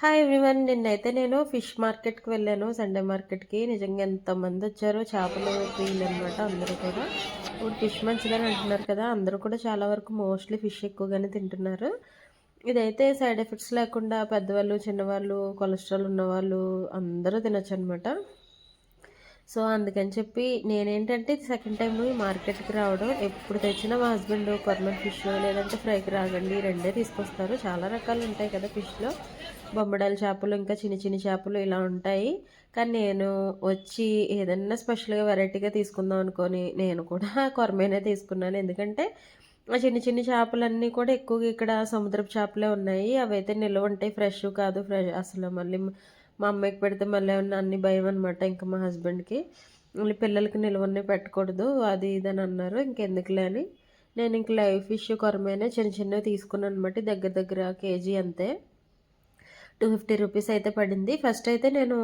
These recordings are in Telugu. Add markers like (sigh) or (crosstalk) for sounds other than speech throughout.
హాయ్ ఎవ్రీవన్ నిన్నైతే నేను ఫిష్ మార్కెట్కి వెళ్ళాను. సండే మార్కెట్కి. నిజంగా ఎంతమంది వచ్చారో చేపలు ప్రియులు అనమాట అందరూ కూడా. ఇప్పుడు ఫిష్ మంచిదని అంటున్నారు కదా అందరూ కూడా చాలా వరకు మోస్ట్లీ ఫిష్ ఎక్కువగానే తింటున్నారు. ఇదైతే సైడ్ ఎఫెక్ట్స్ లేకుండా పెద్దవాళ్ళు చిన్నవాళ్ళు కొలెస్ట్రాల్ ఉన్నవాళ్ళు అందరూ తినొచ్చు అనమాట సో అందుకని చెప్పి నేనేంటంటే సెకండ్ టైం మార్కెట్కి రావడం. ఎప్పుడు తెచ్చినా మా హస్బెండ్ కొర్మన్ ఫిష్ లేదంటే ఫ్రైకి రాగండి రెండే తీసుకొస్తారు. చాలా రకాలు ఉంటాయి కదా ఫిష్లో బొమ్మడాల చేపలు ఇంకా చిన్న చిన్న చేపలు ఇలా ఉంటాయి. కానీ నేను వచ్చి ఏదన్నా స్పెషల్గా వెరైటీగా తీసుకుందాం అనుకొని నేను కూడా (laughs) కొరమేనే తీసుకున్నాను. ఎందుకంటే ఆ చిన్న చిన్న చేపలన్నీ కూడా ఎక్కువగా ఇక్కడ సముద్రపు చేపలే ఉన్నాయి. అవైతే నిల్వ ఉంటాయి. ఫ్రెష్ కాదు. ఫ్రెష్ అసలు మళ్ళీ మా అమ్మాయికి పెడితే మళ్ళీ ఏమన్నా అన్ని భయం అనమాట ఇంకా మా హస్బెండ్కి మళ్ళీ పిల్లలకి నిల్వన్నీ పెట్టకూడదు. అది ఇది అని అన్నారు. ఇంకెందుకులే అని. నేను ఇంక లైవ్ ఫిష్ కొరమైనా చిన్న చిన్నవి తీసుకున్నాను అనమాట దగ్గర దగ్గర కేజీ అంతే. టూ ఫిఫ్టీ రూపీస్ అయితే పడింది. ఫస్ట్ అయితే నేను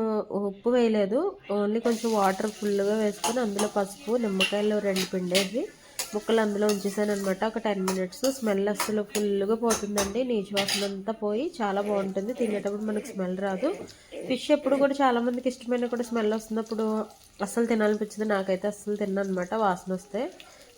ఉప్పు వేయలేదు. ఓన్లీ కొంచెం వాటర్ ఫుల్గా వేసుకొని అందులో పసుపు నిమ్మకాయలు రెండు పిండేది ముక్కలు అందులో ఉంచేసాను అనమాట ఒక టెన్ మినిట్స్ స్మెల్ అస్సలు ఫుల్గా పోతుందండి. నీచు వాసన అంతా పోయి చాలా బాగుంటుంది. తినేటప్పుడు మనకు స్మెల్ రాదు. ఫిష్ ఎప్పుడు కూడా చాలామందికి ఇష్టమైన కూడా స్మెల్ వస్తున్నప్పుడు అస్సలు తినాలనిపించింది. నాకైతే అస్సలు తిన్నాను అనమాట వాసన వస్తే.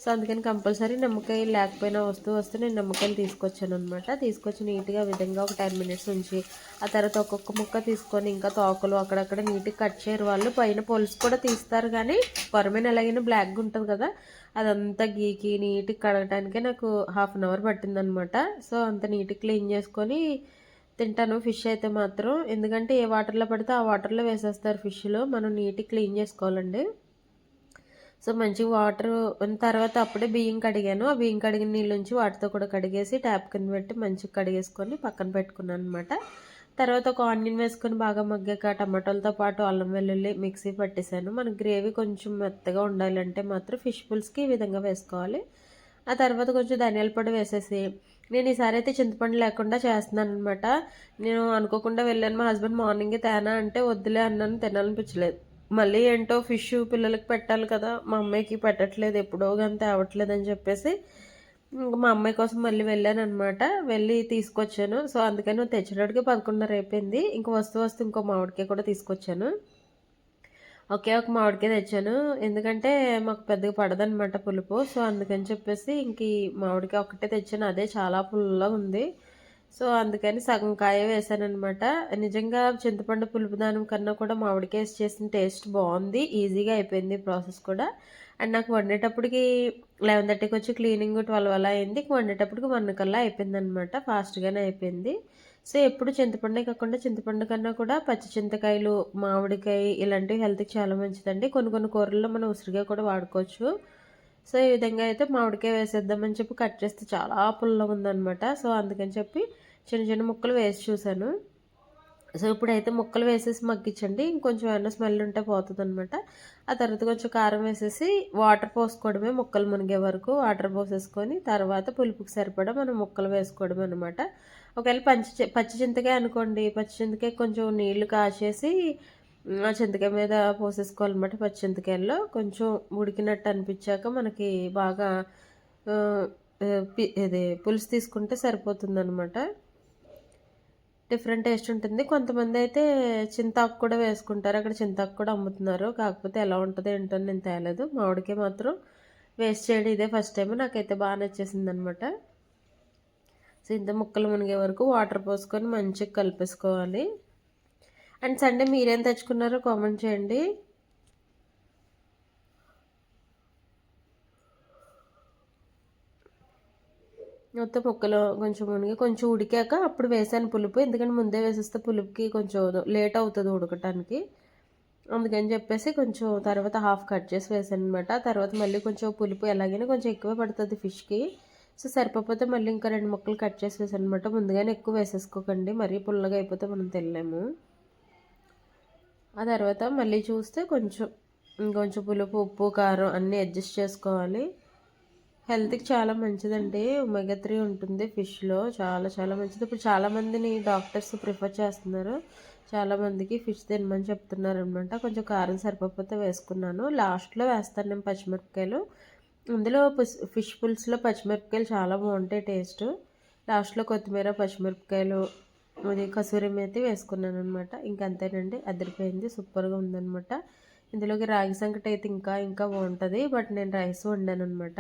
సో అందుకని కంపల్సరీ నిమ్మకాయ లేకపోయినా వస్తూ వస్తూ నేను నిమ్మకాయలు తీసుకొచ్చాను అనమాట తీసుకొచ్చి నీట్గా విధంగా ఒక టెన్ మినిట్స్ ఉంచి ఆ తర్వాత ఒక్కొక్క ముక్క తీసుకొని ఇంకా తోకలు అక్కడక్కడ నీట్గా కట్ చేయరు వాళ్ళు. పైన పొలుసు కూడా తీస్తారు కానీ కొరమైన ఎలాగైనా బ్లాక్గా ఉంటుంది కదా అదంతా గీకి నీట్గా కడగటానికే నాకు హాఫ్ అన్ అవర్ పట్టిందనమాట సో అంత నీట్గా క్లీన్ చేసుకొని తింటాను. ఫిష్ అయితే మాత్రం. ఎందుకంటే ఏ వాటర్లో పడితే ఆ వాటర్లో వేసేస్తారు ఫిష్లో మనం నీట్గా క్లీన్ చేసుకోవాలండి. సో మంచిగా వాటర్ తర్వాత అప్పుడే బియ్యం కడిగాను. ఆ బియ్యం కడిగిన నీళ్ళ నుంచి వాటితో కూడా కడిగేసి ట్యాప్ కింద పెట్టి మంచిగా కడిగేసుకొని పక్కన పెట్టుకున్నాను అనమాట తర్వాత ఒక ఆనియన్ వేసుకొని బాగా మగ్గాక టమాటోలతో పాటు అల్లం వెల్లుల్లి మిక్సీ పట్టేశాను. మన గ్రేవీ కొంచెం మెత్తగా ఉండాలంటే మాత్రం ఫిష్ పుల్స్కి ఈ విధంగా వేసుకోవాలి. ఆ తర్వాత కొంచెం ధనియాల పొడి వేసేసి నేను ఈసారి అయితే చింతపండు లేకుండా చేస్తున్నాను అనమాట నేను అనుకోకుండా వెళ్ళాను. మా హస్బెండ్ మార్నింగే తేనా అంటే వద్దులే అన్నాను తినాలనిపించలేదు. మళ్ళీ ఏంటో ఫిష్ పిల్లలకి పెట్టాలి కదా మా అమ్మాయికి పెట్టట్లేదు ఎప్పుడో కానీ తేవట్లేదు అని చెప్పేసి మా అమ్మాయి కోసం మళ్ళీ వెళ్ళాను అనమాట వెళ్ళి తీసుకొచ్చాను. సో అందుకని తెచ్చినట్టుగా పదకొండున్నర అయిపోయింది. ఇంక వస్తూ వస్తూ ఇంకో మామిడికాయ కూడా తీసుకొచ్చాను. ఒకే ఒక మామిడికాయ తెచ్చాను. ఎందుకంటే మాకు పెద్దగా పడదనమాట పులుపు. సో అందుకని చెప్పేసి ఇంక ఈ మామిడికాయ ఒకటే తెచ్చాను. అదే చాలా పుల్లగా ఉంది. సో అందుకని సగం కాయ వేసాను అనమాట నిజంగా చింతపండు పులుపు దానం కన్నా కూడా మామిడికాయ చేసిన టేస్ట్ బాగుంది. ఈజీగా అయిపోయింది ప్రాసెస్ కూడా. అండ్ నాకు వండేటప్పటికి లెవెన్ థర్టీకి వచ్చి క్లీనింగ్ ట్వెల్వ్ అలా అయింది. వండేటప్పటికి వన్ కల్లా అయిపోయింది అనమాట ఫాస్ట్గానే అయిపోయింది. సో ఎప్పుడు చింతపండే కాకుండా చింతపండు కన్నా కూడా పచ్చి చింతకాయలు మామిడికాయ ఇలాంటివి హెల్త్కి చాలా మంచిదండి. కొన్ని కొన్ని కూరల్లో మనం ఉసిరిగా కూడా వాడుకోవచ్చు. సో ఈ విధంగా అయితే మామిడికాయ వేసేద్దామని చెప్పి కట్ చేస్తే చాలా పుల్లగా ఉందనమాట సో అందుకని చెప్పి చిన్న చిన్న ముక్కలు వేసి చూశాను. సో ఇప్పుడైతే ముక్కలు వేసేసి మగ్గించండి. ఇంకొంచెం ఏమన్నా స్మెల్ ఉంటే పోతుంది అనమాట ఆ తర్వాత కొంచెం కారం వేసేసి వాటర్ పోసుకోవడమే ముక్కలు మునిగే వరకు వాటర్ పోసేసుకొని తర్వాత పులుపుకి సరిపడా మనం ముక్కలు వేసుకోవడం అనమాట ఒకవేళ పంచి పచ్చి చింతకాయ అనుకోండి పచ్చి చింతకాయ కొంచెం నీళ్ళు కాచేసి చింతకాయ మీద పోసేసుకోవాలన్నమాట పచ్చి చింతకాయల్లో కొంచెం ఉడికినట్టు అనిపించాక మనకి బాగా ఇది పులుసు తీసుకుంటే సరిపోతుందనమాట డిఫరెంట్ టేస్ట్ ఉంటుంది. కొంతమంది అయితే చింతాకు కూడా వేసుకుంటారు. అక్కడ చింతాకు కూడా అమ్ముతున్నారు. కాకపోతే ఎలా ఉంటుందో ఏంటో నేను తేలేదు. మామిడికాయ మాత్రం వేస్ట్ చేయడం ఇదే ఫస్ట్ టైం. నాకైతే బాగా నచ్చేసింది అనమాట సో ఇంత ముక్కలు మునిగే వరకు వాటర్ పోసుకొని మంచిగా కలిపేసుకోవాలి. అండ్ సండే మీరేం తెచ్చుకున్నారో కామెంట్ చేయండి. మొత్తం ముక్కలు కొంచెం మునిగి కొంచెం ఉడికాక అప్పుడు వేసాను పులుపు. ఎందుకంటే ముందే వేసేస్తే పులుపుకి కొంచెం లేట్ అవుతుంది ఉడకటానికి. అందుకని చెప్పేసి కొంచెం తర్వాత హాఫ్ కట్ చేసి వేసాను అనమాట తర్వాత మళ్ళీ కొంచెం పులుపు ఎలాగైనా కొంచెం ఎక్కువ పడుతుంది ఫిష్కి. సో సరిపోతే మళ్ళీ ఇంకా రెండు ముక్కలు కట్ చేసి వేసాను అనమాట ముందుగానే ఎక్కువ వేసేసుకోకండి. మరీ పుల్లగా అయిపోతే మనం తినలేము. ఆ తర్వాత మళ్ళీ చూస్తే కొంచెం ఇంకొంచెం పులుపు ఉప్పు కారం అన్నీ అడ్జస్ట్ చేసుకోవాలి. హెల్త్కి చాలా మంచిదండి. ఒమేగా త్రీ ఉంటుంది ఫిష్లో చాలా చాలా మంచిది. ఇప్పుడు చాలామందిని డాక్టర్స్ ప్రిఫర్ చేస్తున్నారు. చాలామందికి ఫిష్ తినమని చెప్తున్నారు అనమాట కొంచెం కారం సరిపోతే వేసుకున్నాను. లాస్ట్లో వేస్తాను నేను పచ్చిమిరపకాయలు. అందులో ఫిష్ పులుసులో పచ్చిమిరపకాయలు చాలా బాగుంటాయి టేస్ట్ లాస్ట్లో కొత్తిమీర పచ్చిమిరపకాయలు అది కసూరి మేతి వేసుకున్నాను అనమాట ఇంకా అంతేనండి అదిరిపోయింది సూపర్గా ఉందనమాట ఇందులోకి రాగి సంకటి అయితే ఇంకా ఇంకా బాగుంటుంది. బట్ నేను రైస్ వండాను అనమాట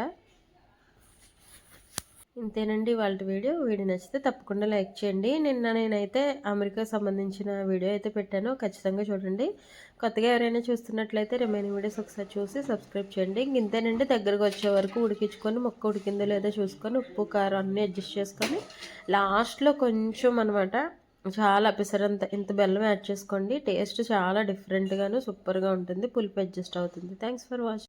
ఇంతేనండి వాళ్ళ వీడియో. వీడియో నచ్చితే తప్పకుండా లైక్ చేయండి. నిన్న నేనైతే అమెరికా సంబంధించిన వీడియో అయితే పెట్టాను. ఖచ్చితంగా చూడండి. కొత్తగా ఎవరైనా చూస్తున్నట్లయితే రిమైనింగ్ వీడియోస్ ఒకసారి చూసి సబ్స్క్రైబ్ చేయండి. ఇంక ఇంతేనండి దగ్గరకు వచ్చే వరకు ఉడికించుకొని మొక్క ఉడికిందో లేదో చూసుకొని ఉప్పు కారం అన్నీ అడ్జస్ట్ చేసుకొని లాస్ట్లో కొంచెం అనమాట చాలా పిసరంత ఇంత బెల్లం యాడ్ చేసుకోండి. టేస్ట్ చాలా డిఫరెంట్గాను సూపర్గా ఉంటుంది. పులుపు అడ్జస్ట్ అవుతుంది. Thanks for watching